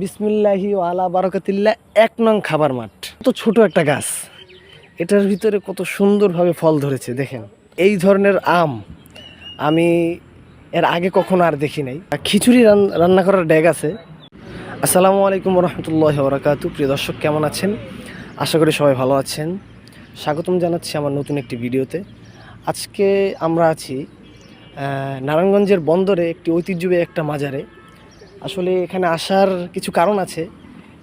বিসমিল্লাহি আলা বারকাতিল্লা এক নং খাবার মাঠ। তো ছোট একটা গাছ। এটার ভিতরে কত সুন্দরভাবে ফল ধরেছে, দেখেন। এই ধরনের আম আমি এর আগে কখনো আর দেখি নাই। খিচুড়ি রান্না করার ড্যাগ আছে। আসসালামু আলাইকুম রহমতুল্লাহ বরাকাতু প্রিয় দর্শক, কেমন আছেন? আশা করি সবাই ভালো আছেন। স্বাগতম জানাচ্ছি আমার নতুন একটি ভিডিওতে। আজকে আমরা আছি নারায়ণগঞ্জের বন্দরে একটি ঐতিহ্যবাহী একটা মাজারে। আসলে এখানে আসার কিছু কারণ আছে।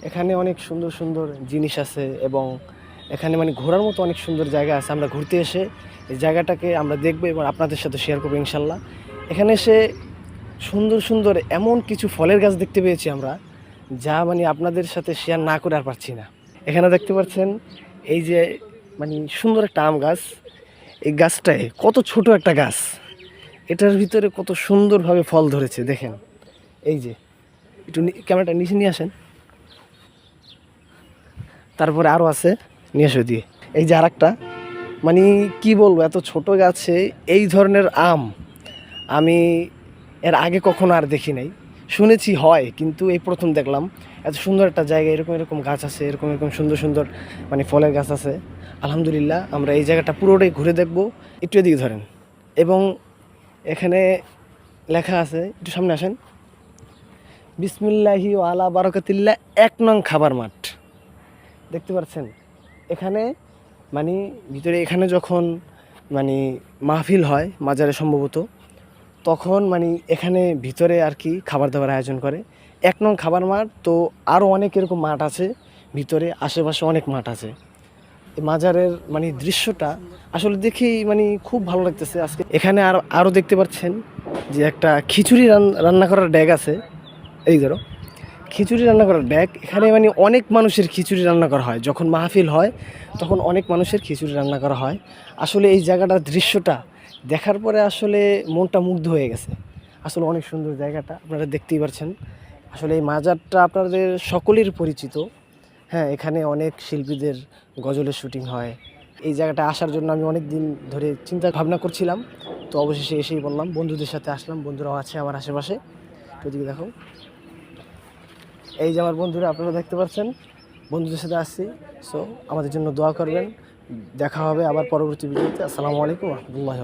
এখানে অনেক সুন্দর সুন্দর জিনিস আছে এবং এখানে মানে ঘোরার মতো অনেক সুন্দর জায়গা আছে। আমরা ঘুরতে এসে এই জায়গাটাকে আমরা দেখব এবং আপনাদের সাথে শেয়ার করব ইনশাল্লাহ। এখানে এসে সুন্দর সুন্দর এমন কিছু ফলের গাছ দেখতে পেয়েছি আমরা, যা মানে আপনাদের সাথে শেয়ার না করে আর পারছি না। এখানে দেখতে পাচ্ছেন এই যে মানে সুন্দর একটা আম গাছ। এই গাছটায় কত ছোট একটা গাছ। এটার ভিতরে কত সুন্দরভাবে ফল ধরেছে, দেখেন। এই যে একটু ক্যামেরাটা নিচে নিয়ে আসেন। তারপরে আরও আছে, নিয়ে এসো দিয়ে। এই যে আরেকটা মানে কি বলব, এত ছোট গাছে এই ধরনের আম আমি এর আগে কখনো আর দেখি নাই। শুনেছি হয়, কিন্তু এই প্রথম দেখলাম। এত সুন্দর একটা জায়গা, এরকম এরকম গাছ আছে, এরকম এরকম সুন্দর সুন্দর মানে ফলের গাছ আছে। আলহামদুলিল্লাহ, আমরা এই জায়গাটা পুরোটাই ঘুরে দেখব। একটু এদিকে ধরেন। এবং এখানে লেখা আছে, একটু সামনে আসেন। বিসমিল্লাহি আলা বারকাতিল্লা এক নং খাবার মাঠ। দেখতে পাচ্ছেন? এখানে মানে ভিতরে এখানে যখন মানে মাহফিল হয়, মাজারে সম্ভবত, তখন মানে এখানে ভিতরে আর কি খাবার দাবার আয়োজন করে। এক নং খাবার মাঠ, তো আরও অনেক এরকম মাঠ আছে, ভিতরে আশেপাশে অনেক মাঠ আছে। মাজারের মানে দৃশ্যটা আসলে দেখি মানে খুব ভালো লাগতেছে। আজকে এখানে আর আরও দেখতে পাচ্ছেন যে একটা খিচুড়ি রান- রান্না করার ড্যাগ আছে। এই ধরো খিচুড়ি রান্না করার ব্যাগ। এখানে মানে অনেক মানুষের খিচুড়ি রান্না করা হয়। যখন মাহফিল হয়, তখন অনেক মানুষের খিচুড়ি রান্না করা হয়। আসলে এই জায়গাটার দৃশ্যটা দেখার পরে আসলে মনটা মুগ্ধ হয়ে গেছে। আসলে অনেক সুন্দর জায়গাটা, আপনারা দেখতেই পারছেন। আসলে এই মাজারটা আপনাদের সকলের পরিচিত। হ্যাঁ এখানে অনেক শিল্পীদের গজলের শুটিং হয়। এই জায়গাটা আসার জন্য আমি অনেক দিন ধরে চিন্তা ভাবনা করছিলাম। তো অবশেষে এসেই বললাম, বন্ধুদের সাথে আসলাম, বন্ধুরাও আছে আমার আশেপাশে। তো দেখো এই যে আমার বন্ধুরা, আপনারা দেখতে পাচ্ছেন, বন্ধুদের সাথে আসছি সো আমাদের জন্য দোয়া করবেন। দেখা হবে আবার পরবর্তী ভিডিওতে। আসসালামু আলাইকুম রহমতুল্লাহ